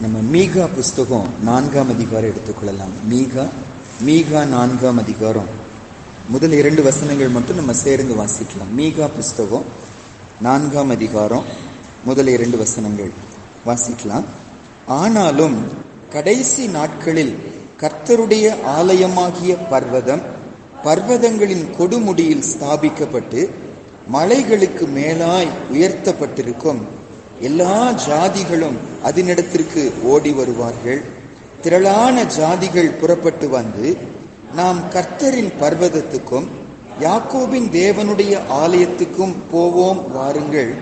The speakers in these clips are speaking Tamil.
நம்ம மீகா புஸ்தகம் நான்காம் அதிகாரம் எடுத்துக்கொள்ளலாம். மீகா மீகா நான்காம் அதிகாரம். முதல் இரண்டு வசனங்கள் மட்டும் நம்ம சேர்ந்து வாசிக்கலாம். மீகா புஸ்தகம் நான்காம் அதிகாரம் முதல் இரண்டு வசனங்கள். வாசிக்கலாம். ஆனாலும் கடைசி நாட்களில் கர்த்தருடைய ஆலயமாகிய பர்வதம் பர்வதங்களின் கொடுமுடியில் ஸ்தாபிக்கப்பட்டு மலைகளுக்கு மேலாய் உயர்த்தப்பட்டிருக்கும். எல்லா ஜாதிகளும் அதனிடத்திற்கு ஓடி வருவார்கள். திரளான ஜாதிகள் புறப்பட்டு வந்து நாம் கர்த்தரின் பர்வதத்துக்கும் யாக்கோபின் தேவனுடைய ஆலயத்துக்கும் போவோம் வாருங்கள்.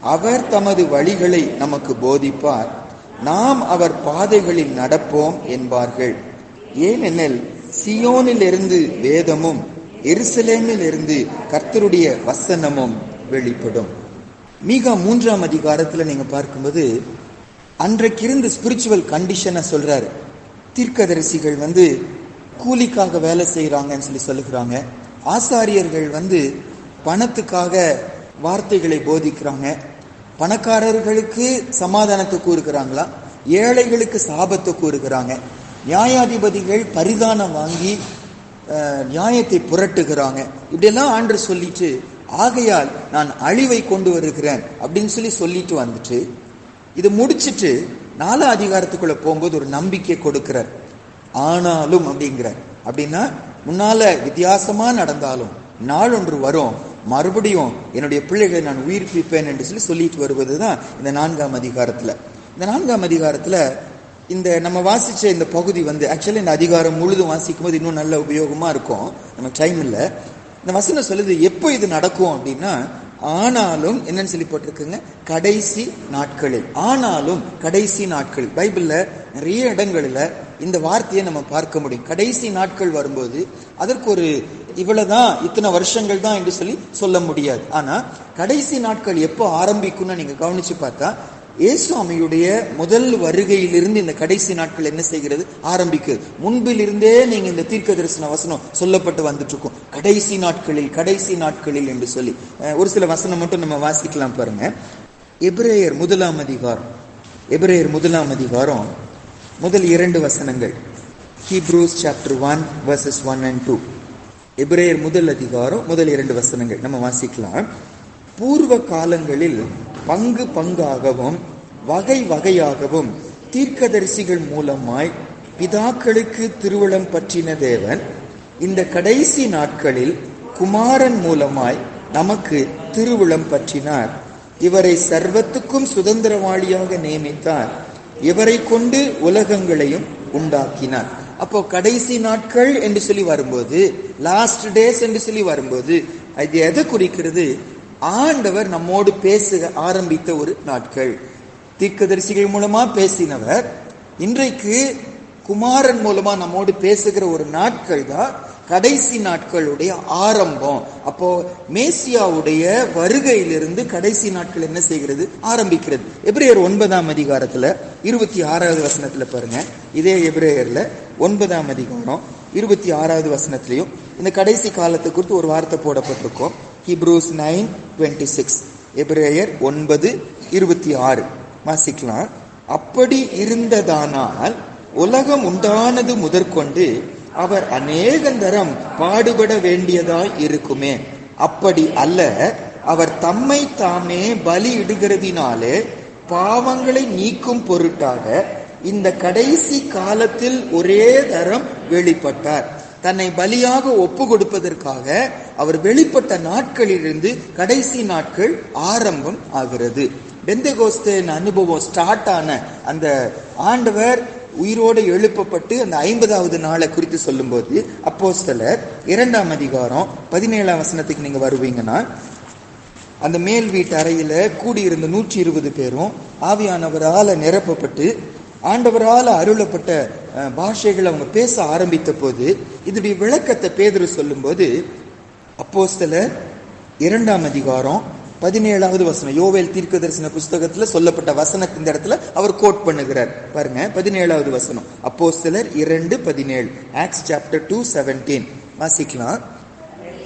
அவர் தமது வழிகளை நமக்கு போதிப்பார். நாம் அவர் பாதைகளில் நடப்போம் என்பார்கள். ஏனெனில் சியோனிலிருந்து வேதமும் எருசலேமிலிருந்து கர்த்தருடைய வசனமும் வெளிப்படும். மீகா மூன்றாம் அதிகாரத்தில் நீங்கள் பார்க்கும்போது அன்றைக்கு இருந்த ஸ்பிரிச்சுவல் கண்டிஷனை சொல்கிறாரு தீர்க்கதரிசிகள் வந்து கூலிக்காக வேலை செய்கிறாங்கன்னு சொல்லி சொல்லுகிறாங்க. ஆசாரியர்கள் வந்து பணத்துக்காக வார்த்தைகளை போதிக்கிறாங்க. பணக்காரர்களுக்கு சமாதானத்தை கூறுகிறாங்களா? ஏழைகளுக்கு சாபத்தை கூறுகிறாங்க. நியாயாதிபதிகள் பரிதானம் வாங்கி நியாயத்தை புரட்டுகிறாங்க. இப்படியெல்லாம் ஆண்டு சொல்லிட்டு ஆகையால் நான் அழிவை கொண்டு வருகிறேன் அப்படின்னு சொல்லி சொல்லிட்டு வந்துட்டு இது முடிச்சிட்டு நாலா அதிகாரத்துக்குள்ள போகும்போது ஒரு நம்பிக்கை கொடுக்கிறார். ஆனாலும் அப்படிங்கிறார். அப்படின்னா முன்னால வித்தியாசமா நடந்தாலும் நாள் ஒன்று வரும் மறுபடியும் என்னுடைய பிள்ளைகளை நான் உயிர்ப்பிப்பேன் என்று சொல்லி சொல்லிட்டு வருவது தான் இந்த நான்காம் அதிகாரத்துல. இந்த நான்காம் அதிகாரத்துல இந்த நம்ம வாசிச்ச இந்த பகுதி வந்து ஆக்சுவலி இந்த அதிகாரம் முழுதும் வாசிக்கும் போது இன்னும் நல்ல உபயோகமா இருக்கும். நம்ம டைம் இல்லை. இந்த வசனம் சொல்லுது எப்போ இது நடக்கும் அப்படின்னா ஆனாலும் என்னன்னு சொல்லி போட்டிருக்குங்க கடைசி நாட்களில். ஆனாலும் கடைசி நாட்கள். பைபிள்ல நிறைய இடங்கள்ல இந்த வார்த்தையை நம்ம பார்க்க முடியும். கடைசி நாட்கள் வரும்போது அதற்கு ஒரு இவ்வளவுதான் இத்தனை வருஷங்கள் தான் என்று சொல்லி சொல்ல முடியாது. ஆனா கடைசி நாட்கள் எப்போ ஆரம்பிக்கும்னு நீங்க கவனிச்சு பார்த்தா இயேசுவாமியுடைய முதல் வருகையிலிருந்து இந்த கடைசி நாட்கள் என்ன செய்கிறது? ஆரம்பிக்குது முன்பிலிருந்தே நீங்க இந்த தீர்க்க தரிசன வசனம் சொல்லப்பட்டு வந்துட்டு இருக்கும் கடைசி நாட்களில் கடைசி நாட்களில் என்று சொல்லி. ஒரு சில வசனம் மட்டும் நம்ம வாசிக்கலாம் பாருங்க. எபிரேயர் முதலாம் அதிகாரம். எபிரேயர் முதலாம் அதிகாரம் முதல் இரண்டு வசனங்கள். Hebrews chapter one verses one and two எபிரேயர் முதல் அதிகாரம் முதல் இரண்டு வசனங்கள். நம்ம வாசிக்கலாம். பூர்வ காலங்களில் பங்கு பங்காகவும் வகை வகையாகவும் தீர்க்கதரிசிகள் மூலமாய் பிதாக்களுக்கு திருவளம் பற்றின தேவன் இந்த கடைசி நாட்களில் குமாரன் மூலமாய் நமக்கு திருவுளம் பற்றினார். இவரை சர்வத்துக்கும் சுதந்திரவாளியாக நியமித்தார். இவரை கொண்டு உலகங்களையும் உண்டாக்கினார். அப்போ கடைசி நாட்கள் என்று சொல்லி வரும்போது லாஸ்ட் டேஸ் என்று சொல்லி வரும்போது அது எதை குறிக்கிறது? ஆண்டவர் நம்மோடு பேச ஆரம்பித்த ஒரு நாட்கள். தீர்க்கதரிசிகள் மூலமா பேசினவர். இன்றைக்கு குமாரன் மூலமா நம்மோடு பேசுகிற ஒரு நாட்கள் தான் கடைசி நாட்களுடைய ஆரம்பம். அப்போ மேசியாவுடைய வருகையிலிருந்து கடைசி நாட்கள் என்ன செய்கிறது? ஆரம்பிக்கிறது. எப்ரேயர் ஒன்பதாம் அதிகாரத்துல இருபத்தி ஆறாவது வசனத்துல பாருங்க. இதே எப்ரேயர்ல ஒன்பதாம் அதிகாரம் இருபத்தி ஆறாவது வசனத்திலையும் இந்த கடைசி காலத்தை குறித்து ஒரு வார்த்தை போடப்பட்டிருக்கோம். ஹிப்ரூஸ் நைன் டுவெண்ட்டி சிக்ஸ் எபிரேயர் ஒன்பது இருபத்தி ஆறு. வாசிக்கலாம். அப்படி இருந்ததானால் உலகம் உண்டானது முதற்கொண்டு அவர் அநேகந்தரம் பாடுபட வேண்டியதாய் இருக்குமே. அப்படி அல்ல அவர் தம்மை தாமே பலியிடுகிறதினாலே பாவங்களை நீக்கும் பொருட்டாக இந்த கடைசி காலத்தில் ஒரே தரம் வெளிப்பட்டார். தன்னை பலியாக ஒப்பு கொடுப்பதற்காக அவர் வெளிப்பட்ட நாட்களிலிருந்து கடைசி நாட்கள் ஆரம்பம் ஆகிறது. பெந்தகோஸ்தேன் அனுபவம் ஸ்டார்ட் ஆன அந்த ஆண்டவர் உயிரோடு எழுப்பப்பட்டு அந்த ஐம்பதாவது நாளை குறித்து சொல்லும்போது அப்போஸ்தலர் இரண்டாம் அதிகாரம் பதினேழாம் வசனத்துக்கு நீங்க வருவீங்கன்னா அந்த மேல் வீட்டு அறையில கூடியிருந்த நூற்றி இருபது பேரும் ஆவியானவரால் நிரப்பப்பட்டு ஆண்டவரால் அருளப்பட்ட பாஷைகள் அவங்க பேச ஆரம்பித்த போது இதனுடைய விளக்கத்தை பேதர் சொல்லும்போது அப்போ சிலர் இரண்டாம் அதிகாரம் பதினேழாவது வசனம் யோவேல் தீர்க்க தரிசன புஸ்தகத்துல சொல்லப்பட்ட வசனத்தின் இந்த இடத்துல அவர் கோட் பண்ணுகிறார். பாருங்க பதினேழாவது வசனம் அப்போஸ்தலர் இரண்டு பதினேழு ஆக்ஸ் சாப்டர் டூ செவன்டீன் வாசிக்கலாம்.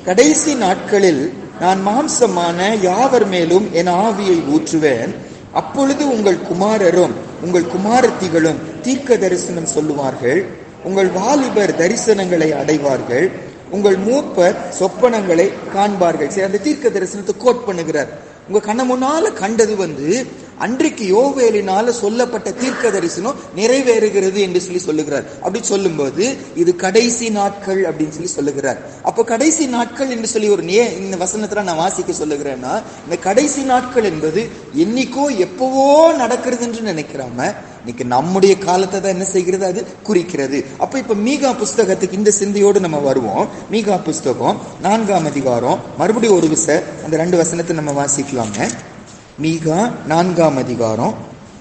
கடைசி நாட்களில் நான் மாம்சமான யாவர் மேலும் என் ஆவியை ஊற்றுவேன் அப்பொழுது உங்கள் குமாரரும் உங்கள் குமாரத்திகளும் தீர்க்க தரிசனம் சொல்லுவார்கள். உங்கள் வாலிபர் தரிசனங்களை அடைவார்கள். உங்கள் மூப்பர் சொப்பனங்களை காண்பார்கள். சரி அந்த தீர்க்க தரிசனத்தை கோட் பண்ணுகிறார். உங்க கண்ண முன்னால கண்டது வந்து அன்றைக்கு யோவேலினால சொல்லப்பட்ட தீர்க்க தரிசனம் நிறைவேறுகிறது என்று சொல்லி சொல்லுகிறார். அப்படி சொல்லும்போது இது கடைசி நாட்கள் அப்படின்னு சொல்லி சொல்லுகிறார். அப்ப கடைசி நாட்கள் என்று சொல்லி ஒரு நே இந்த வசனத்துல நான் வாசிக்க சொல்லுகிறேன்னா இந்த கடைசி நாட்கள் என்பது என்னைக்கோ எப்பவோ நடக்கிறது என்று நினைக்கிறாம இன்னைக்கு நம்முடைய காலத்தை தான் என்ன செய்கிறது? அது குறிக்கிறது. அப்ப இப்ப மீகா புஸ்தகத்துக்கு இந்த சிந்தையோடு நம்ம வருவோம். மீகா புஸ்தகம் நான்காம் அதிகாரம் மறுபடியும் ஒரு விச அந்த ரெண்டு வசனத்தை நம்ம வாசிக்கலாங்க மீகா நான்காம் அதிகாரம்.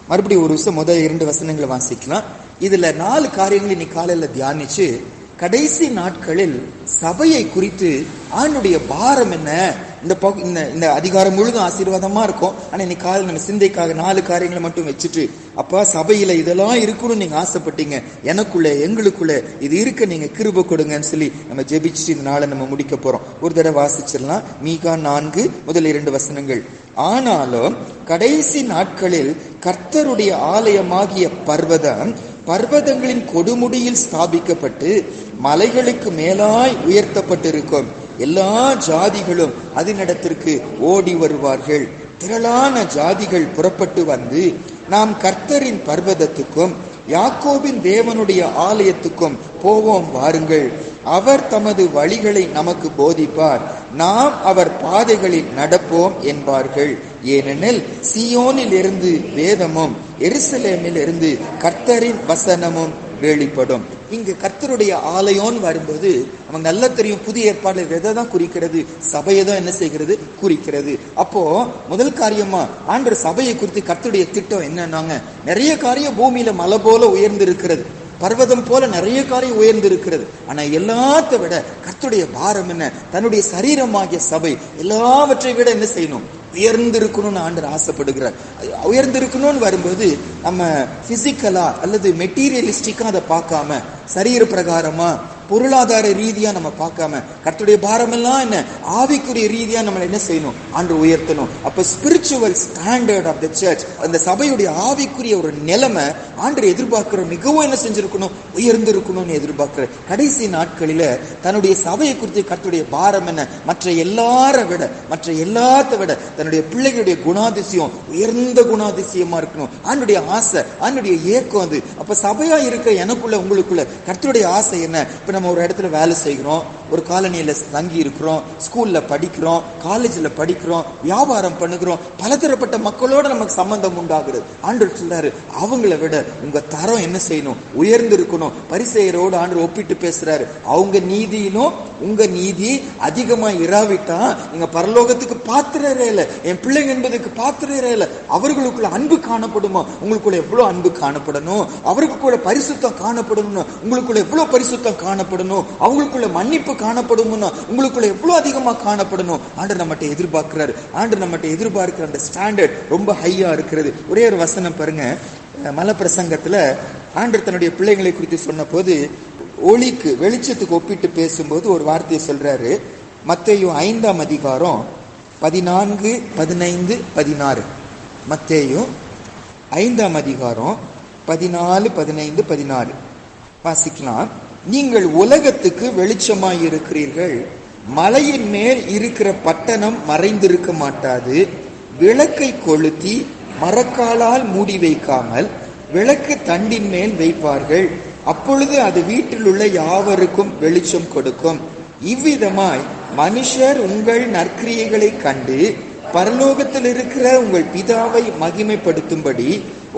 மறுபடியும் ஒரு வருஷம் முதல் இரண்டு வசனங்களை வாசிக்கலாம். இதுல நாலு காரியங்களை நீ காலையில தியானிச்சு கடைசி நாட்களில் சபையை குறித்து ஆணுடைய பாரம் என்ன? இந்த பகு- இந்த இந்த அதிகாரம் முழுதும் ஆசீர்வாதமாக இருக்கும். ஆனால் இன்னைக்கு காலையில் நம்ம சிந்தைக்காக நாலு காரியங்களை மட்டும் வச்சுட்டு அப்பா சபையில் இதெல்லாம் இருக்கணும்னு நீங்கள் ஆசைப்பட்டீங்க. எனக்குள்ளே எங்களுக்குள்ளே இது இருக்க நீங்கள் கிருப கொடுங்கன்னு சொல்லி நம்ம ஜெபிச்சுட்டு இந்த நாளை நம்ம முடிக்க போகிறோம் ஒரு தடவை வாசிச்சிடலாம். மீகா நான்கு முதல் இரண்டு வசனங்கள். ஆனாலும் கடைசி நாட்களில் கர்த்தருடைய ஆலயமாகிய பர்வதம் பர்வதங்களின் கொடுமுடியில் ஸ்தாபிக்கப்பட்டு மலைகளுக்கு மேலாய் உயர்த்தப்பட்டிருக்கும். எல்லா ஜாதிகளும் அதனிடத்திற்கு ஓடி வருவார்கள். திரளான ஜாதிகள் புறப்பட்டு வந்து நாம் கர்த்தரின் பர்வதத்துக்கும் யாக்கோபின் தேவனுடைய ஆலயத்துக்கும் போவோம் வாருங்கள். அவர் தமது வழிகளை நமக்கு போதிப்பார். நாம் அவர் பாதைகளில் நடப்போம் என்பார்கள். ஏனெனில் சியோனில் இருந்து வேதமும் எருசலேமில் இருந்து கர்த்தரின் வசனமும் வெளிப்படும். இங்கு கர்த்தருடைய ஆலயம்னு வரும்போது நமக்கு நல்லா தெரியும் புதிய ஏற்பாடு எதை தான் குறிக்கிறது சபையை தான் என்ன செய்கிறது குறிக்கிறது. அப்போ முதல் காரியமா ஆண்டு சபையை குறித்து கர்த்தருடைய திட்டம் என்னன்னாங்க நிறைய காரியம் பூமியில மலை போல உயர்ந்து இருக்கிறது பர்வதம் போல நிறைய காரியம் உயர்ந்து இருக்கிறது ஆனா எல்லாத்த விட கர்த்தருடைய பாரம் என்ன? தன்னுடைய சரீரமாகிய சபை. எல்லாவற்றை விட என்ன செய்யணும்? உயர்ந்திருக்கணும்னு ஆண்டர் ஆசைப்படுகிறார். உயர்ந்திருக்கணும்னு வரும்போது நம்ம பிசிக்கலா அல்லது மெட்டீரியலிஸ்டிக்கா அதை பார்க்காம சரீர பிரகாரமா பொருளாதார ரீதியா நம்ம பார்க்காம கர்த்தருடைய பாரமெல்லாம் என்ன? ஆவிக்குரிய ரீதியா நம்ம என்ன செய்யணும்? ஆண்டு உயர்த்தணும். அப்ப spiritual standard of the church அந்த சபையுடைய ஆவிக்குரிய ஒரு நிலைமை ஆண்டு எதிர்பார்க்கிற மிகவும் என்ன செஞ்சிருக்கணும்? உயர்ந்திருக்கணும்னு எதிர்பார்க்கிற கடைசி நாட்களில தன்னுடைய சபையை குறித்து கர்த்தருடைய பாரம் என்ன? மற்ற எல்லாரை விட மற்ற எல்லாத்த விட தன்னுடைய பிள்ளைகளுடைய குணாதிசயம் உயர்ந்த குணாதிசயமா இருக்கணும். ஆண்டுடைய ஆசை ஆண்டுடைய ஏக்கம் அது. அப்ப சபையா இருக்க எனக்குள்ள உங்களுக்குள்ள கர்த்தருடைய ஆசை என்ன? இப்ப இப்போ நம்ம ஒரு இடத்துல வேலை செய்கிறோம் ஒரு காலனியில் தங்கி இருக்கிறோம் ஸ்கூலில் படிக்கிறோம் காலேஜில் படிக்கிறோம் வியாபாரம் பண்ணுகிறோம் பலதரப்பட்ட மக்களோட நமக்கு சம்பந்தம் உண்டாகிறது ஆண்டு சொல்றாரு அவங்கள விட உங்க தரம் என்ன செய்யணும்? உயர்ந்து இருக்கணும் பரிசெயரோடு ஆண்டு ஒப்பிட்டு பேசுறாரு. அவங்க நீதியிலும் உங்க நீதி அதிகமா இராவிட்டா நீங்க பரலோகத்துக்கு பாத்திரரே இல்லை. என் பிள்ளைங்க என்பதுக்கு பாத்திரரே இல்லை. அவர்களுக்குள்ள அன்பு காணப்படுமா? உங்களுக்குள்ள எவ்வளவு அன்பு காணப்படணும்? அவர்களுக்குள்ள பரிசுத்தம் காணப்படணும் உங்களுக்குள்ள எவ்வளவு பரிசுத்தம் காண காணப்படணும் அவங்களுக்குள்ள மன்னிப்பு காணப்படும்னா உங்களுக்குள்ள எவ்வளவு அதிகமா காணப்படணும் ஆண்டு நம்மகிட்ட எதிர்பார்க்கிறாரு. ஆண்டு நம்மகிட்ட எதிர்பார்க்கிற அந்த ஸ்டாண்டர்ட் ரொம்ப ஹையா இருக்கிறது. ஒரே ஒரு வசனம் பாருங்க. மலப்பிரசங்கத்தில் ஆண்டு தன்னுடைய பிள்ளைங்களை குறித்து சொன்ன போது ஒளிக்கு வெளிச்சத்துக்கு ஒப்பிட்டு பேசும்போது ஒரு வார்த்தையை சொல்றாரு. மத்தையும் ஐந்தாம் அதிகாரம் பதினான்கு பதினைந்து பதினாறு. மத்தேயும் ஐந்தாம் அதிகாரம் பதினாலு பதினைந்து பதினாறு. வாசிக்கலாம். நீங்கள் உலகத்துக்கு வெளிச்சமாய் இருக்கிறீர்கள் மலையின் மேல் இருக்கிற பட்டணம் மறைந்திருக்க மாட்டாது. விளக்கை கொளுத்தி மரக்காலால் மூடி வைக்காமல் விளக்கு தண்டின் மேல் வைப்பார்கள். அப்பொழுது அது வீட்டில் உள்ள யாவருக்கும் வெளிச்சம் கொடுக்கும். இவ்விதமாய் மனுஷர் உங்கள் நற்கிரியைகளை கண்டு பரலோகத்தில் இருக்கிற உங்கள் பிதாவை மகிமைப்படுத்தும்படி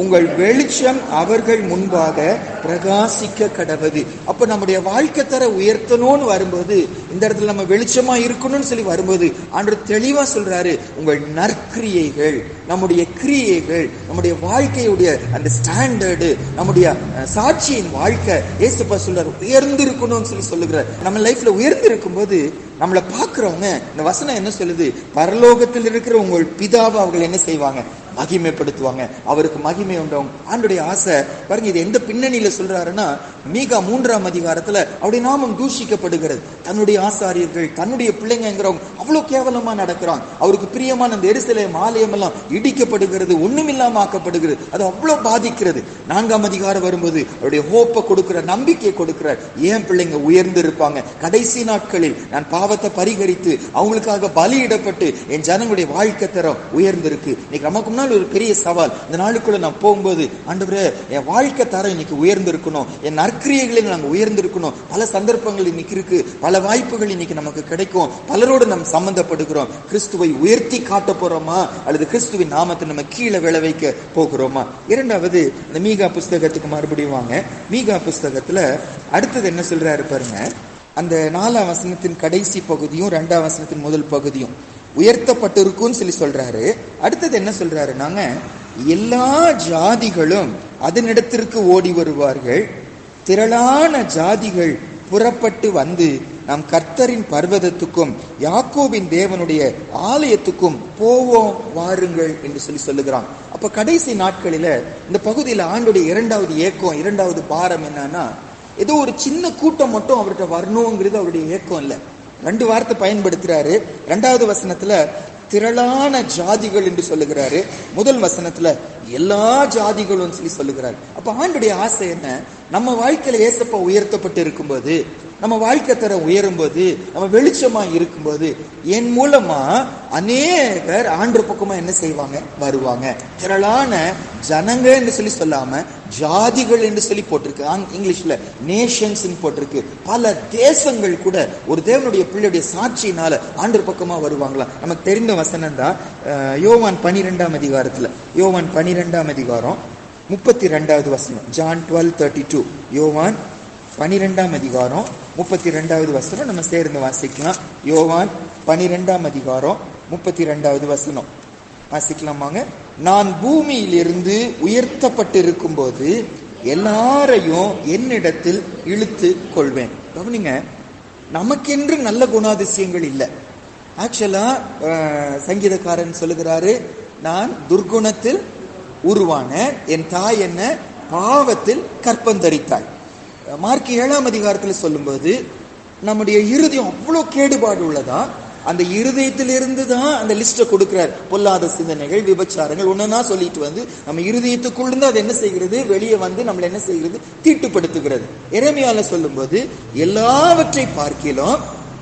உங்கள் வெளிச்சம் அவர்கள் முன்பாக பிரகாசிக்க கடவுது. அப்ப நம்முடைய வாழ்க்கை தர உயர்த்தணும்னு வரும்போது இந்த இடத்துல நம்ம வெளிச்சமா இருக்கணும்னு சொல்லி வரும்போது ஆண்டு தெளிவா சொல்றாரு உங்கள் நற்கிரியைகள் நம்முடைய கிரியைகள் நம்முடைய வாழ்க்கையுடைய அந்த ஸ்டாண்டர்டு நம்முடைய சாட்சியின் வாழ்க்கை ஏசுப்பா சொல்றாரு உயர்ந்து இருக்கணும்னு சொல்லி சொல்லுகிறார். நம்ம லைஃப்ல உயர்ந்து இருக்கும்போது நம்மளை பார்க்குறவங்க இந்த வசனம் என்ன சொல்லுது? பரலோகத்தில் இருக்கிற உங்கள் பிதாவை அவர்கள் என்ன செய்வாங்க? மகிமைப்படுத்துவாங்க. அவருக்கு மகிமை உண்டவங்க ஆண்டுடைய ஆசை பாருங்க இது எந்த பின்னணியில சொல்றாருன்னா மீகா மூன்றாம் அதிகாரத்துல அவருடைய நாமம் தூஷிக்கப்படுகிறது. தன்னுடைய ஆசாரியர்கள் தன்னுடைய பிள்ளைங்கிறவங்க அவ்வளவு கேவலமா நடக்கிறான். அவருக்கு பிரியமான அந்த எருசலேம் ஆலயம் எல்லாம் இடிக்கப்படுகிறது ஒண்ணுமில்லாம ஆக்கப்படுகிறது. அது அவ்வளவு பாதிக்கிறது. நான்காம் அதிகாரம் வரும்போது அவருடைய ஹோப்பை கொடுக்கிற நம்பிக்கை கொடுக்கிறார் ஏன் பிள்ளைங்க உயர்ந்து இருப்பாங்க கடைசி நாட்களில் நான் பாவத்தை பரிகரித்து அவங்களுக்காக பலியிடப்பட்டு என் ஜனங்களுடைய வாழ்க்கை தரம் உயர்ந்திருக்கு. இன்னைக்கு நமக்கு முன்னால் ஒரு பெரிய சவால். இந்த நாளுக்குள்ள நான் போகும்போது ஆண்டவரே என் வாழ்க்கை தரம் இன்னைக்கு உயர்ந்திருக்கணும். என் நற்கிரியைகளில் நாங்கள் உயர்ந்திருக்கணும். பல சந்தர்ப்பங்கள் இன்னைக்கு இருக்கு. பல வாய்ப்புகள் இன்னைக்கு நமக்கு கிடைக்கும். பலரோடு நம் சம்பந்தப்படுகிறோம். கிறிஸ்துவை உயர்த்தி காட்ட போறோமா? அல்லது கிறிஸ்துவின் நாமத்தை நம்ம கீழே விளை வைக்க போகிறோமா? இரண்டாவது இந்த மீகா புஸ்தகத்துக்கு மறுபடியும் வாங்க. மீகா புஸ்தகத்துல அடுத்தது என்ன சொல்றாரு பாருங்க. அந்த நாலாம் வசனத்தின் கடைசி பகுதியும் ரெண்டாம் வசனத்தின் முதல் பகுதியும் உயர்த்தப்பட்டிருக்கும்னு சொல்லி சொல்றாரு. அடுத்தது என்ன சொல்றாரு? நாங்க எல்லா ஜாதிகளும் அதனிடத்திற்கு ஓடி வருவார்கள். திரளான ஜாதிகள் புறப்பட்டு வந்து நாம் கர்த்தரின் பர்வதத்துக்கும் யாக்கோபின் தேவனுடைய ஆலயத்துக்கும் போவோம் வாருங்கள் என்று சொல்லி சொல்லுகிறான். அப்ப கடைசி நாட்களில இந்த பகுதியில் ஆண்டுடைய இரண்டாவது ஏக்கம் இரண்டாவது பாரம் என்னன்னா ஏதோ ஒரு சின்ன கூட்டம் மட்டும் அவர்கிட்ட வரணுங்கிறது அவருடைய ஏக்கம் இல்லை. ரெண்டு வார்த்தை பயன்படுத்துறாரு. ரெண்டாவது வசனத்துல திரளான ஜாதிகள் என்று சொல்லுகிறாரு. முதல் வசனத்துல எல்லா ஜாதிகளும் சொல்லி சொல்லுகிறார். அப்ப ஆண்டுடைய ஆசை என்ன? நம்ம வாழ்க்கையில ஏசப்பா உயர்த்தப்பட்டு இருக்கும்போது நம்ம வாழ்க்கை தரம் உயரும்போது நம்ம வெளிச்சமா இருக்கும்போது என் மூலமா அநேகர் ஆண்டு பக்கமா என்ன செய்வாங்க? வருவாங்க. திரளான ஜனங்க என்று சொல்லி சொல்லாம ஜாதிகள் என்று சொல்லி போட்டிருக்கு. ஆங்- இங்கிலீஷ்ல நேஷன்ஸ் போட்டிருக்கு. பல தேசங்கள் கூட ஒரு தேவனுடைய பிள்ளையுடைய சாட்சியினால ஆண்டு பக்கமா வருவாங்களா? நமக்கு தெரிந்த வசனம் தான் யோவான் பனிரெண்டாம் அதிகாரத்துல. யோவான் பனிரெண்டாம் அதிகாரம் முப்பத்தி ரெண்டாவது வசனம். John twelve thirty two. யோவான் பனிரெண்டாம் அதிகாரம் முப்பத்தி ரெண்டாவது வசனம் நம்ம சேர்ந்து வாசிக்கலாம். யோவான் பனிரெண்டாம் அதிகாரம் முப்பத்தி ரெண்டாவது வசனம் வாசிக்கலாமாங்க நான் பூமியிலிருந்து உயர்த்தப்பட்டிருக்கும் போது எல்லாரையும் என்னிடத்தில் இழுத்து கொள்வேன். கவனிங்க நமக்கென்று நல்ல குணாதிசயங்கள் இல்லை. ஆக்சுவலா சங்கீதக்காரன் சொல்லுகிறாரு நான் துர்குணத்தில் உருவான என் தாய் என்ன பாவத்தில் கற்பந்தரித்தாள். மார்க் ஏழாம் அதிகாரத்தில் சொல்லும்போது நம்முடைய இருதயம் அவ்வளோ கேடுபாடு உள்ளதா? அந்த இருதயத்திலிருந்து தான் அந்த லிஸ்ட்டை கொடுக்கிறார். பொல்லாத சிந்தனைகள் விபச்சாரங்கள் ஒன்றுனா சொல்லிட்டு வந்து நம்ம இருதயத்துக்குள்ளிருந்து அது என்ன செய்கிறது? வெளியே வந்து நம்மளை என்ன செய்கிறது? தீட்டுப்படுத்துகிறது. எரேமியால சொல்லும்போது எல்லாவற்றை பார்க்கிலும்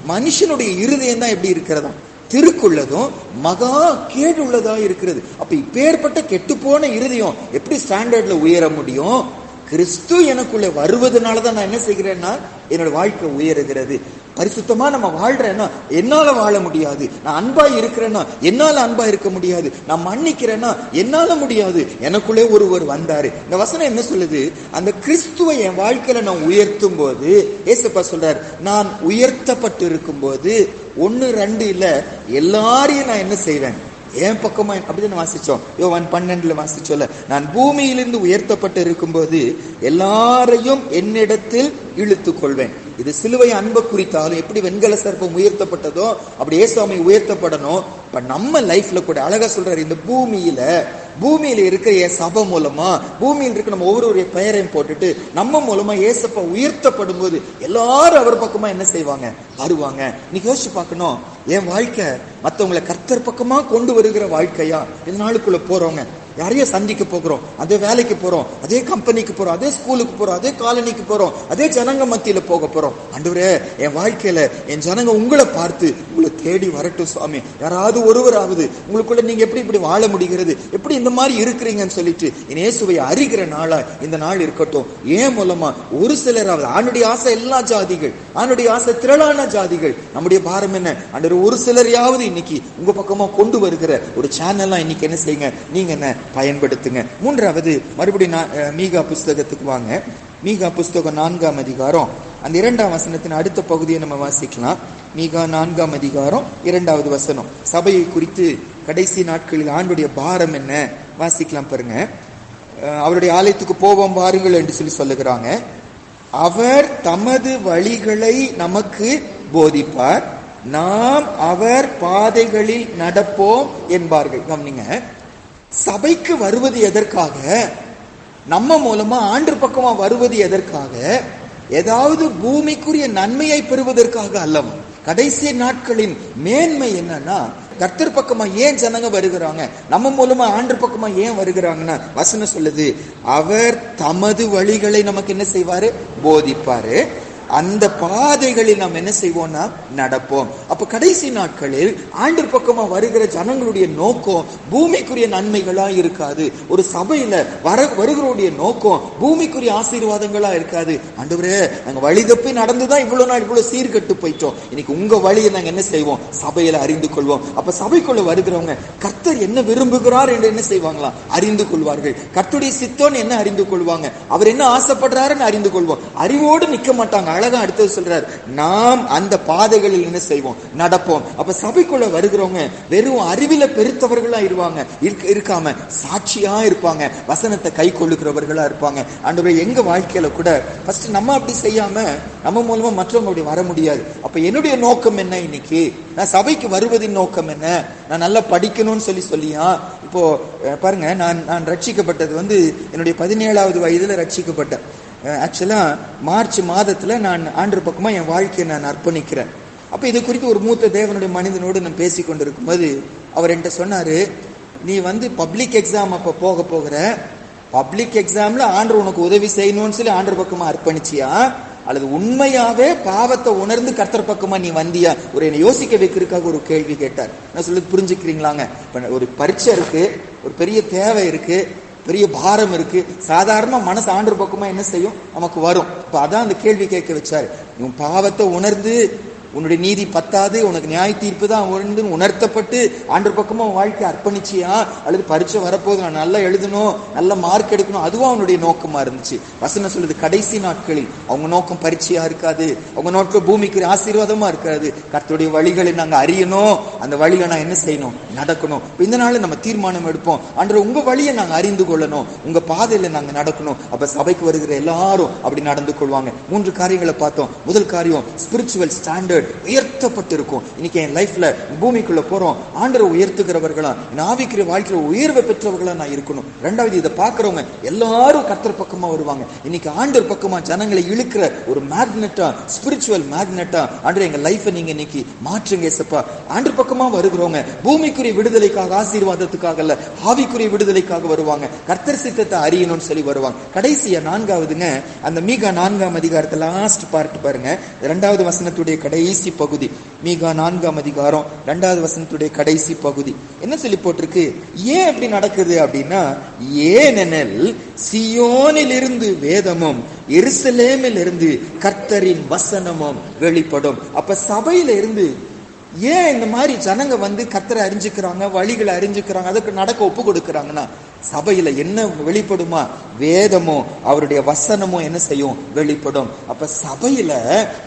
மனுஷனுடைய இருதயம் தான் எப்படி இருக்கிறதா திருக்குள்ளதும் மகா கேடு உள்ளதா இருக்கிறது. அப்ப இப்பேற்பட்ட கெட்டுப்போன இருதயம் எப்படி ஸ்டாண்டர்ட்ல உயர முடியும்? கிறிஸ்து எனக்குள்ள வருவதனால தான் நான் என்ன செய்கிறேன்னா என்னோட வாழ்க்கை உயருகிறது. பரிசுத்தமா நம்ம வாழ்றேன்னா என்னால வாழ முடியாது. நான் அன்பா இருக்கிறேன்னா என்னால அன்பா இருக்க முடியாது. நான் மன்னிக்கிறேன்னா என்னால முடியாது. எனக்குள்ளே ஒருவர் வந்தாரு. இந்த வசனம் என்ன சொல்லுது? அந்த கிறிஸ்துவை என் வாழ்க்கையில நான் உயர்த்தும் போது ஏசப்பா சொல்றார் நான் உயர்த்தப்பட்டு இருக்கும் போது ஒன்னு ரெண்டு இல்ல எல்லாரையும் நான் என்ன செய்வேன்? என் பக்கமா அப்படிதான் வாசிச்சோம்? யோவான் பன்னெண்டுல வாசிச்சோல நான் பூமியிலிருந்து உயர்த்தப்பட்டு இருக்கும்போது எல்லாரையும் என்னிடத்தில் இழுத்து கொள்வேன் இது சிலுவை அன்பை குறித்தாலும் எப்படி வெண்கல சர்ப்பம் உயர்த்தப்பட்டதோ அப்படி ஏசாமி உயர்த்தப்படணும். இப்ப நம்ம லைஃப்ல கூட அழகா சொல்றாரு இந்த பூமியில பூமியில் இருக்கிற என் சபை மூலமா பூமியில் இருக்க நம்ம ஒவ்வொருவருடைய பெயரையும் போட்டுட்டு நம்ம மூலமா ஏசப்பா உயர்த்தப்படும் போது எல்லாரும் அவர் பக்கமா என்ன செய்வாங்க? வருவாங்க. இன்னைக்கு யோசிச்சு பார்க்கணும். என் வாழ்க்கை மற்றவங்களை கர்த்தர் பக்கமா கொண்டு வருகிற வாழ்க்கையா? இந்த நாளுக்குள்ள போறவங்க? யாரையும் சந்திக்க போகிறோம் அதே வேலைக்கு போறோம் அதே கம்பெனிக்கு போறோம் அதே ஸ்கூலுக்கு போறோம் அதே காலனிக்கு போறோம் அதே ஜனங்க மத்தியில போக போறோம். அன்றுவரே என் வாழ்க்கையில என் ஜனங்க உங்களை பார்த்து உங்களை தேடி வரட்டும் சுவாமி. யாராவது ஒருவராவது உங்களுக்குள்ள நீங்க எப்படி இப்படி வாழ முடிகிறது எப்படி இந்த மாதிரி இருக்கிறீங்கன்னு சொல்லிட்டு என் இயேசுவை அறிகிற நாளா இந்த நாள் இருக்கட்டும். ஏன் மூலமா? ஒரு சிலராவது ஆணுடைய ஆசை எல்லா ஜாதிகள் ஆணுடைய ஆசை திரளான ஜாதிகள். நம்முடைய பாரம் என்ன? அன்று ஒரு சிலரையாவது இன்னைக்கு உங்க பக்கமா கொண்டு வருகிற ஒரு சேனல்லாம் இன்னைக்கு என்ன செய்யுங்க? நீங்க என்ன? பயன்படுத்துங்க. மூன்றாவது மறுபடியும் நான், மீகா புஸ்தகத்துக்கு வாங்க. மீகா புஸ்தகம் நான்காம் அதிகாரம். அந்த இரண்டாம் வசனத்தின் அடுத்த பகுதியை நம்ம வாசிக்கலாம். மீகா நான்காம் அதிகாரம் இரண்டாவது வசனம். சபையை குறித்து கடைசி நாட்களில் ஆண்டுடைய பாரம் என்ன? வாசிக்கலாம் பாருங்க. அவருடைய ஆலயத்துக்கு போவோம் பாருங்கள் என்று சொல்லி சொல்லுகிறாங்க. அவர் தமது வழிகளை நமக்கு போதிப்பார். நாம் அவர் பாதைகளில் நடப்போம் என்பார்கள். கவனிங்க. சபைக்கு வருவது எதற்காக? நம்ம மூலமா ஆண்டு பக்கமா வருவது எதற்காக? ஏதாவது பூமிக்குரிய நன்மையை பெறுவதற்காக அல்லவா? கடைசி நாட்களின் மேன்மை என்னன்னா கர்த்தர் பக்கமா ஏன் ஜனங்க வருகிறாங்க? நம்ம மூலமா ஆண்டு பக்கமா ஏன் வருகிறாங்கன்னா வசனம் சொல்லுது அவர் தமது வழிகளை நமக்கு என்ன செய்வாரு? போதிப்பாரு. அந்த பாதைகளில் நாம் என்ன செய்வோம்னா நடப்போம். அப்ப கடைசி நாட்களில் ஆண்டு பக்கமா வருகிற ஜனங்களுடைய நோக்கம் பூமிக்குரிய நன்மைகளா இருக்காது. ஒரு சபையில வர வருகிறோடைய நோக்கம் பூமிக்குரிய ஆசீர்வாதங்களா இருக்காது. ஆண்டவரே நாங்க வழி தப்பி நடந்துதான் இவ்வளவு நாள் இவ்வளவு சீர்கெட்டு போயிட்டோம். இன்னைக்கு உங்க வழியை நாங்க என்ன செய்வோம்? சபையில அறிந்து கொள்வோம். அப்ப சபைக்குள்ள வருகிறவங்க கர்த்தர் என்ன விரும்புகிறார் என்று என்ன செய்வாங்களா? அறிந்து கொள்வார்கள். கர்த்தருடைய சித்தோன்னு என்ன அறிந்து கொள்வாங்க? அவர் என்ன ஆசைப்படுறாருன்னு அறிந்து கொள்வோம். அறிவோடு நிக்க மாட்டாங்க. அழகா அடுத்தது சொல்றாரு நாம் அந்த பாதைகளில் என்ன செய்வோம்? நடப்போம். அப்ப சபைக்குள்ள வருகிறவங்க வெறும் அறிவில பெருத்தவர்களா இருவாங்க. இருக்காம சாட்சியா இருப்பாங்க. வசனத்தை கை கொள்ளுகிறவர்களா இருப்பாங்க. ஆண்டவரே எங்க வாழ்க்கையில கூட ஃபர்ஸ்ட் நம்ம அப்படி செய்யாம நம்ம மூலமா மற்றவங்க அப்படி வர முடியாது. அப்ப என்னுடைய நோக்கம் என்ன இன்னைக்கு? நான் சபைக்கு வருவதின் நோக்கம் என்ன? நான் நல்லா படிக்கணும்னு சொல்லி சொல்லியா? இப்போ பாருங்க நான் நான் ரட்சிக்கப்பட்டது வந்து என்னுடைய பதினேழாவது வயதுல ரட்சிக்கப்பட்டேன். ஆக்சுவலாக மார்ச் மாதத்தில் நான் ஆண்டு பக்கமாக என் வாழ்க்கையை நான் அர்ப்பணிக்கிறேன். அப்போ இது குறித்து ஒரு மூத்த தேவனுடைய மனிதனோடு நான் பேசி கொண்டிருக்கும் போது அவர் என்கிட்ட சொன்னார் நீ வந்து பப்ளிக் எக்ஸாம் அப்போ போக போகிற. பப்ளிக் எக்ஸாமில் ஆண்டு உனக்கு உதவி செய்யணும்னு சொல்லி ஆண்டு பக்கமாக அர்ப்பணிச்சியா? அல்லது உண்மையாவே பாவத்தை உணர்ந்து கர்த்தர் பக்கமா நீ வந்தியா? ஒரு என்னை யோசிக்க வைக்கிறதுக்காக ஒரு கேள்வி கேட்டார். நான் சொல்லி புரிஞ்சுக்கிறீங்களாங்க? இப்போ ஒரு பரீட்சை இருக்கு ஒரு பெரிய தேவை இருக்கு. பெரிய பாரம் இருக்கு. சாதாரண மனசு ஆண்டு பக்கமா என்ன செய்யும்? நமக்கு வரும். இப்ப அதான் அந்த கேள்வி கேட்க வச்சாரு. இவன் பாவத்தை உணர்ந்து உன்னுடைய நீதி பத்தாது உனக்கு நியாய தீர்ப்பு தான் உணர்ந்து உணர்த்தப்பட்டு ஆண்டு பக்கமாக உன் வாழ்க்கை அர்ப்பணிச்சியா? அல்லது பரீட்சை வரப்போகுது நான் நல்லா எழுதணும் நல்ல மார்க் எடுக்கணும் அதுவும் அவனுடைய நோக்கமா இருந்துச்சு. வசனம் சொல்லுது கடைசி நாட்களில் அவங்க நோக்கம் பரீட்சையா இருக்காது அவங்க நோக்கம் பூமிக்கு ஆசீர்வாதமா இருக்காது. கர்த்தருடைய வழிகளை நாங்கள் அறியணும் அந்த வழியில நான் என்ன செய்யணும்? நடக்கணும். இந்த நாள் நம்ம தீர்மானம் எடுப்போம். அன்று உங்க வழியை நாங்கள் அறிந்து கொள்ளணும் உங்க பாதையில நாங்க நடக்கணும். அப்ப சபைக்கு வருகிற எல்லாரும் அப்படி நடந்து கொள்வாங்க. மூன்று காரியங்களை பார்த்தோம். முதல் காரியம் ஸ்பிரிச்சுவல் ஸ்டாண்டர்ட் உயர்த்தப்பட்டிருக்கும். இன்னைக்கு என் லைஃப்ல பூமிக்குள்ள போறோம். ஆண்டரை உயர்த்துகிறவர்களா நாவிக்கிற வாழ்க்கையில உயர்வை பெற்றவர்களா நான் இருக்கணும். ரெண்டாவது இதை பாக்குறவங்க எல்லாரும் கர்த்தர் பக்கமா வருவாங்க. இன்னைக்கு ஆண்டர் பக்கமா ஜனங்களை இழுக்கிற ஒரு மேக்னெட்டா ஸ்பிரிச்சுவல் மேக்னெட்டா ஆண்டர் எங்க லைஃபை நீங்க இன்னைக்கு மாற்றுங்க ஏசப்பா. ஆண்டர் பக்கமா வருகிறவங்க பூமிக்குரிய விடுதலைக்காக ஆசீர்வாதத்துக்காக அல்ல ஆவிக்குரிய விடுதலைக்காக வருவாங்க. கர்த்தர் சித்தத்தை அறியணும்னு சொல்லி வருவாங்க. கடைசியா நான்காவதுங்க அந்த மீகா நான்காம் அதிகாரத்தை லாஸ்ட் பார்ட் பாருங்க. இரண்டாவது வசனத்துடைய கடைசி பகுதி. மீகா நான்காம் அதிகாரம் இரண்டாவது வசனத்துடைய கடைசி பகுதி. என்ன சொல்லி போட்டிருக்கு? ஏன் அப்படி நடக்குது அப்படின்னா ஏனெனில் சியோனில் இருந்து வேதமும் எருசலேமில் இருந்து கர்த்தரின் வசனமும் வெளிப்படும். அப்ப சபையில இருந்து ஏன் இந்த மாதிரி ஜனங்க வந்து கத்தரை அறிஞ்சுக்கிறாங்க வழிகளை அறிஞ்சுக்கிறாங்க அதுக்கு நடக்க ஒப்பு கொடுக்குறாங்கன்னா சபையில என்ன வெளிப்படுமா? வேதமோ அவருடைய வசனமோ என்ன செய்யும்? வெளிப்படும். அப்ப சபையில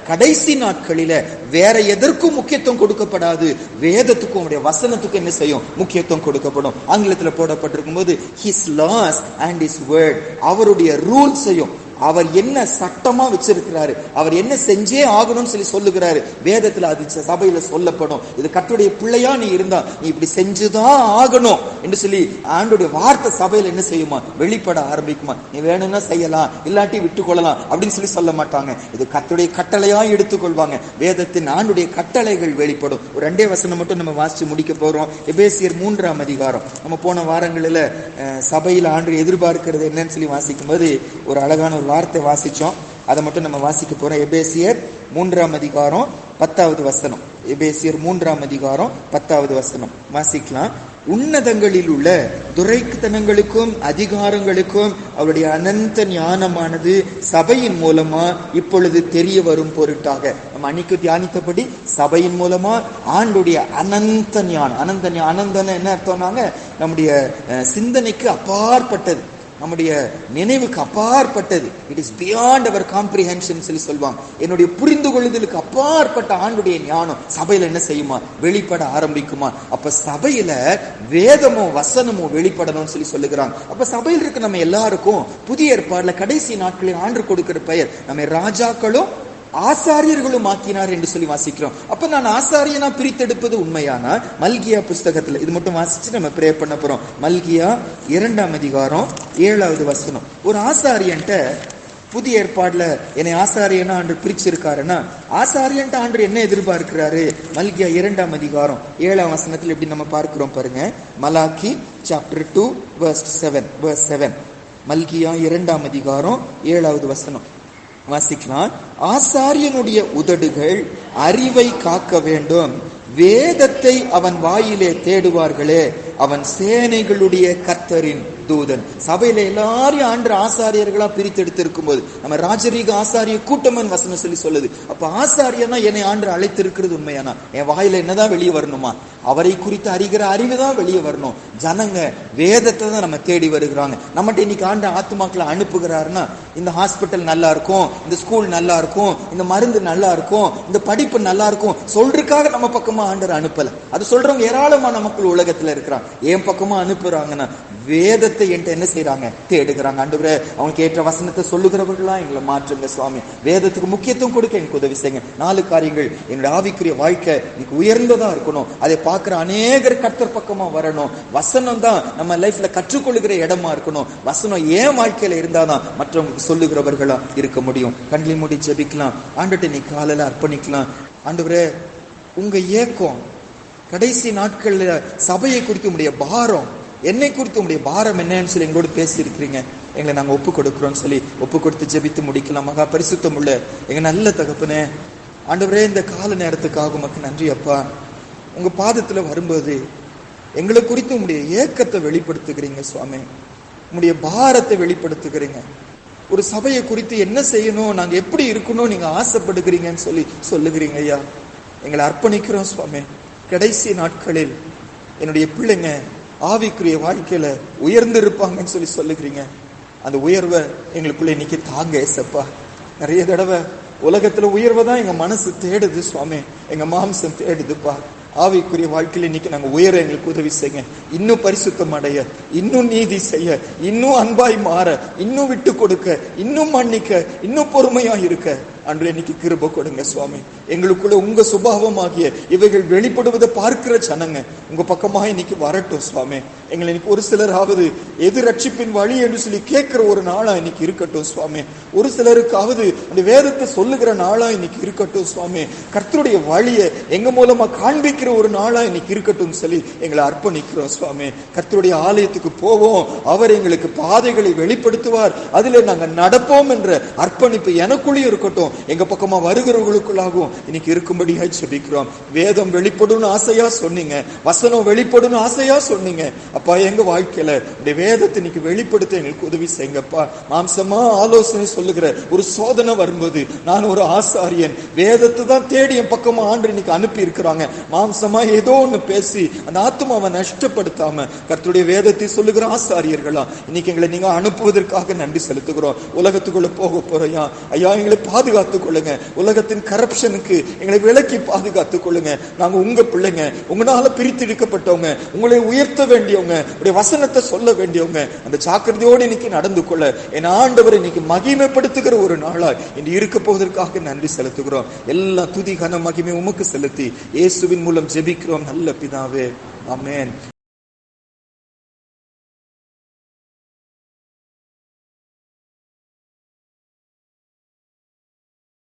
கடைசி நாட்களில வேற எதற்கும் முக்கியத்துவம் கொடுக்கப்படாது. வேதத்துக்கும் அவருடைய வசனத்துக்கும் என்ன செய்யும்? முக்கியத்துவம் கொடுக்கப்படும். ஆங்கிலத்துல போடப்பட்டிருக்கும் போது his laws and is word அவருடைய ரூல்ஸையும் அவர் என்ன சட்டமா வச்சிருக்கிறாரு? அவர் என்ன செஞ்சே ஆகணும்னு சொல்லி சொல்லுகிறாரு? வேதத்துல அது சபையில சொல்லப்படும். இது கட்டுடைய பிள்ளையா நீ இருந்தா நீ இப்படி செஞ்சுதான் ஆகணும் என்று சொல்லி ஆண்டுடைய வார்த்தை சபையில என்ன செய்யுமா? வெளிப்பட ஆரம்பிக்குமா? நீ வேணும்னா செய்யலாம் இல்லாட்டி விட்டுக்கொள்ளலாம் அப்படின்னு சொல்லி சொல்ல மாட்டாங்க. இது கத்துடைய கட்டளையா எடுத்துக்கொள்வாங்க. வேதத்தின் ஆண்டுடைய கட்டளைகள் வெளிப்படும். ஒரு ரெண்டே வசனம் மட்டும் நம்ம வாசிச்சு முடிக்க போறோம். எபேசியர் மூன்றாம் அதிகாரம். நம்ம போன வாரங்களில் சபையில் ஆண்டு எதிர்பார்க்கிறது என்னன்னு சொல்லி வாசிக்கும் போது ஒரு அழகான ஒரு வார்த்தை வாசிச்சோம். அதை மட்டும் நம்ம வாசிக்க போறோம். எபேசியர் மூன்றாம் அதிகாரம் பத்தாவது வசனம். எபேசியர் மூன்றாம் அதிகாரம் பத்தாவது வசனம். வாசிக்கலாம். உன்னதங்களில் உள்ள துரைத்தனங்களுக்கும் அதிகாரங்களுக்கும் அவருடைய அனந்த ஞானமானது சபையின் மூலமா இப்பொழுது தெரிய வரும் பொருட்டாக. நம்ம அன்னைக்கு தியானித்தபடி சபையின் மூலமா ஆண்டுடைய அனந்த ஞானம். அனந்த ஞா- அனந்தன என்ன அர்த்தம்னாங்க? நம்முடைய சிந்தனைக்கு அப்பாற்பட்டது. நம்முடைய நினைவுக்கு அப்பாற்பட்டது. It is beyond our comprehension சொல்லி சொல்லுவாங்க என்னுடைய புரிந்து கொள்ளுதலுக்கு அப்பாற்பட்ட ஆண்டுடைய ஞானம் சபையில என்ன செய்யுமா? வெளிப்பட ஆரம்பிக்குமா? அப்ப சபையில வேதமோ வசனமோ வெளிப்படணும்னு சொல்லி சொல்லுகிறாங்க. அப்ப சபையில் இருக்க நம்ம எல்லாருக்கும் புதிய ஏற்பாடுல கடைசி நாட்களில் ஆண்டு கொடுக்கிற பெயர் நம்ம ராஜாக்களும் ஆசாரியர்களும் ஆக்கினார் என்று சொல்லி வாசிக்கிறோம். அப்ப நான் ஆசாரியனா பிரித்தெடுப்பது உண்மையானா? மல்கியா புஸ்தகத்துல இது மட்டும் வாசிச்சு நம்ம ப்ரே பண்ண போறோம். மல்கியா இரண்டாம் அதிகாரம் ஏழாவது வசனம். ஒரு ஆசாரியன்ட்ட புதிய ஏற்பாடுல என்னை ஆசாரியனா ஆண்டு பிரிச்சிருக்காருன்னா ஆசாரியன்ட்ட ஆண்டு என்ன எதிர்பார்க்கிறாரு? மல்கியா இரண்டாம் அதிகாரம் ஏழாம் வசனத்துல எப்படி நம்ம பார்க்கிறோம் பாருங்க. Malachi chapter two verse seven verse seven மல்கியா இரண்டாம் அதிகாரம் ஏழாவது வசனம். வாசிக்கலாம். ஆசாரியனுடைய உதடுகள் அறிவை காக்க வேண்டும். வேதத்தை அவன் வாயிலே தேடுவார்களே. அவன் சேனைகளுடைய கர்த்தரின் தூதன். சபையில எல்லாரையும் ஆண்டு ஆசாரியர்களா பிரித்தெடுத்து இருக்கும்போது நம்ம ராஜரீக ஆசாரிய கூட்டமன் வசனம் சொல்லி சொல்லுது. அப்ப ஆசாரியனா என்னை ஆண்டு அழைத்திருக்கிறது உண்மையானா? என் வாயில என்னதான் வெளியே வரணுமா? அவரை குறித்து அறிகிற அறிவு தான் வெளியே வரணும். ஜனங்க வேதத்தை தான் நம்ம தேடி வருகிறாங்க. நம்மகிட்ட இன்னைக்கு ஆண்டு ஆத்துமாக்களை அனுப்புகிறாருன்னா இந்த ஹாஸ்பிட்டல் நல்லா இருக்கும் இந்த ஸ்கூல் நல்லா இருக்கும் இந்த மருந்து நல்லா இருக்கும் இந்த படிப்பு நல்லா இருக்கும் சொல்றதுக்காக நம்ம பக்கமா ஆண்டர் அனுப்பல. அது சொல்றவங்க ஏராளமான மக்கள் உலகத்துல இருக்கிறாங்க. என் பக்கமா அனுப்புறாங்கன்னா வேதத்தை என்கிட்ட என்ன செய்யறாங்க தேடுகிறாங்க. ஆண்டவரே அவங்களுக்கு ஏற்ற வசனத்தை சொல்லுகிறவர்களா? எங்களை மாற்றுங்க சுவாமி. வேதத்துக்கு முக்கியத்துவம் கொடுக்க எனக்கு உதவி செய்யுங்க. நாலு காரியங்கள். என்னுடைய ஆவிக்குரிய வாழ்க்கை இன்னைக்கு உயர்ந்ததா இருக்கணும். அதை பார்க்கிற அநேகர் கர்த்தர் பக்கமா வரணும். வசனம் தான் நம்ம லைஃப்ல கற்றுக்கொள்ளுகிற இடமா இருக்கணும். வசனம் ஏன் வாழ்க்கையில இருந்தாதான் மற்றவங்களுக்கு சொல்லுகிறவர்களா இருக்க முடியும். கண்களை மூடி ஜெபிக்கலாம். ஆண்டுட்டு நீ காலையில அர்ப்பணிக்கலாம். ஆண்டவரே உங்க ஏக்கம் கடைசி நாட்கள்ல சபையை குறிக்க முடிய பாரம். என்னை குறித்து உடைய பாரம் என்னன்னு சொல்லி எங்களோடு பேசியிருக்கிறீங்க. எங்களை நாங்கள் ஒப்பு கொடுக்குறோம்னு சொல்லி ஒப்பு கொடுத்து ஜெபித்து முடிக்கலாம். மகா பரிசுத்தம் உள்ள எங்கள் நல்ல தகப்பனே ஆண்டவரே இந்த கால நேரத்துக்காக உமக்கு நன்றி அப்பா. உங்கள் பாதத்தில் வரும்போது எங்களை குறித்து உங்களுடைய ஏக்கத்தை வெளிப்படுத்துகிறீங்க சுவாமி. உங்களுடைய பாரத்தை வெளிப்படுத்துகிறீங்க. ஒரு சபையை குறித்து என்ன செய்யணும் நாங்கள் எப்படி இருக்கணும் நீங்கள் ஆசைப்படுகிறீங்கன்னு சொல்லி சொல்லுகிறீங்க ஐயா. எங்களை அர்ப்பணிக்கிறோம் சுவாமி. கடைசி நாட்களில் என்னுடைய பிள்ளைங்க ஆவிக்குரிய வாழ்க்கையில உயர்ந்து இருப்பாங்கன்னு சொல்லி சொல்லுகிறீங்க. அந்த உயர்வை எங்களுக்குள்ள இன்னைக்கு தாங்க ஏசப்பா. நிறைய தடவை உலகத்துல உயர்வை தான் எங்க மனசு தேடுது சுவாமி. எங்க மாம்சம் தேடுதுப்பா. ஆவிக்குரிய வாழ்க்கையில இன்னைக்கு நாங்க உயர எங்களுக்கு உதவி செய்யுங்க. இன்னும் பரிசுத்தம் அடைய இன்னும் நீதி செய்ய இன்னும் அன்பாய் மாற இன்னும் விட்டு கொடுக்க இன்னும் மன்னிக்க இன்னும் பொறுமையா இருக்க. அன்று இன்னைக்கு கிருப கொடுங்க சுவாமி. எங்களுக்குள்ள உங்க சுபாவமாகிய இவைகள் வெளிப்படுவதை பார்க்கிற ஜனங்க உங்க பக்கமாக இன்னைக்கு வரட்டும் சுவாமி. எங்களை இன்னைக்கு ஒரு சிலராவது எது ரட்சிப்பின் வழி என்று சொல்லி கேட்கிற ஒரு நாளா இன்னைக்கு இருக்கட்டும் சுவாமி. ஒரு சிலருக்காவது அந்த வேதத்தை சொல்லுகிற நாளா இன்னைக்கு இருக்கட்டும் சுவாமி. கர்த்தருடைய வழியை எங்க மூலமா காண்பிக்கிற ஒரு நாளா இன்னைக்கு இருக்கட்டும் சொல்லி எங்களை அர்ப்பணிக்கிறோம் சுவாமி. கர்த்தருடைய ஆலயத்துக்கு போவோம். அவர் எங்களுக்கு பாதைகளை வெளிப்படுத்துவார். அதில் நாங்கள் நடப்போம் என்ற அர்ப்பணிப்பு எனக்குள்ளேயும் இருக்கட்டும். எங்க பக்கமா வருகிறவர்களுக்குள்ளாகவும் இன்னைக்கு இருக்கும்படியாய் ஜெபிக்கிறோம். வேதம் வெளிப்படும் ஆசையா சொன்னீங்க. வசனம் வெளிப்படும் ஆசையா சொன்னீங்க. அப்பா எங்க வாழ்க்கையில இந்த வேதத்தை இன்னைக்கு வெளிப்படுத்த எங்களுக்கு உதவி செய்யுங்கப்பா. மாம்சமா ஆலோசனை சொல்லுகிற ஒரு சோதனை வரும்போது நான் ஒரு ஆசாரியன். வேதத்தை தான் தேடி என் பக்கமா ஆண்டு இன்னைக்கு அனுப்பி இருக்கிறாங்க மாம்சமா ஏதோ ஒண்ணு பேசி அந்த ஆத்மாவை நஷ்டப்படுத்தாம கர்த்தருடைய வேதத்தை சொல்லுகிற ஆசாரியர்களா இன்னைக்கு எங்களை நீங்க அனுப்புவதற்காக நன்றி செலுத்துகிறோம். உலகத்துக்குள்ள போக போறையா ஐயா எங்களை பாதுகாத்து பாதுகாத்துக் கொள்ளுங்க உலகத்தின் கரப்ஷனுக்கு எங்களை விலக்கி பாதுகாத்துக் கொள்ளுங்க. நாங்க உங்க பிள்ளைங்க. உங்களால பிரித்தெடுக்கப்பட்டவங்க. உங்களை உயர்த்த வேண்டியவங்க. உடைய வசனத்தை சொல்ல வேண்டியவங்க. அந்த ஜாக்கிரதையோடு இன்னைக்கு நடந்து கொள்ள. என் ஆண்டவர் இன்னைக்கு மகிமைப்படுத்துகிற ஒரு நாளாய் இன்று இருக்க போவதற்காக நன்றி செலுத்துகிறோம். எல்லா துதி கன மகிமை உமக்கு செலுத்தி. இயேசுவின் மூலம் ஜெபிக்கிறோம். நல்ல பிதாவே. அமேன்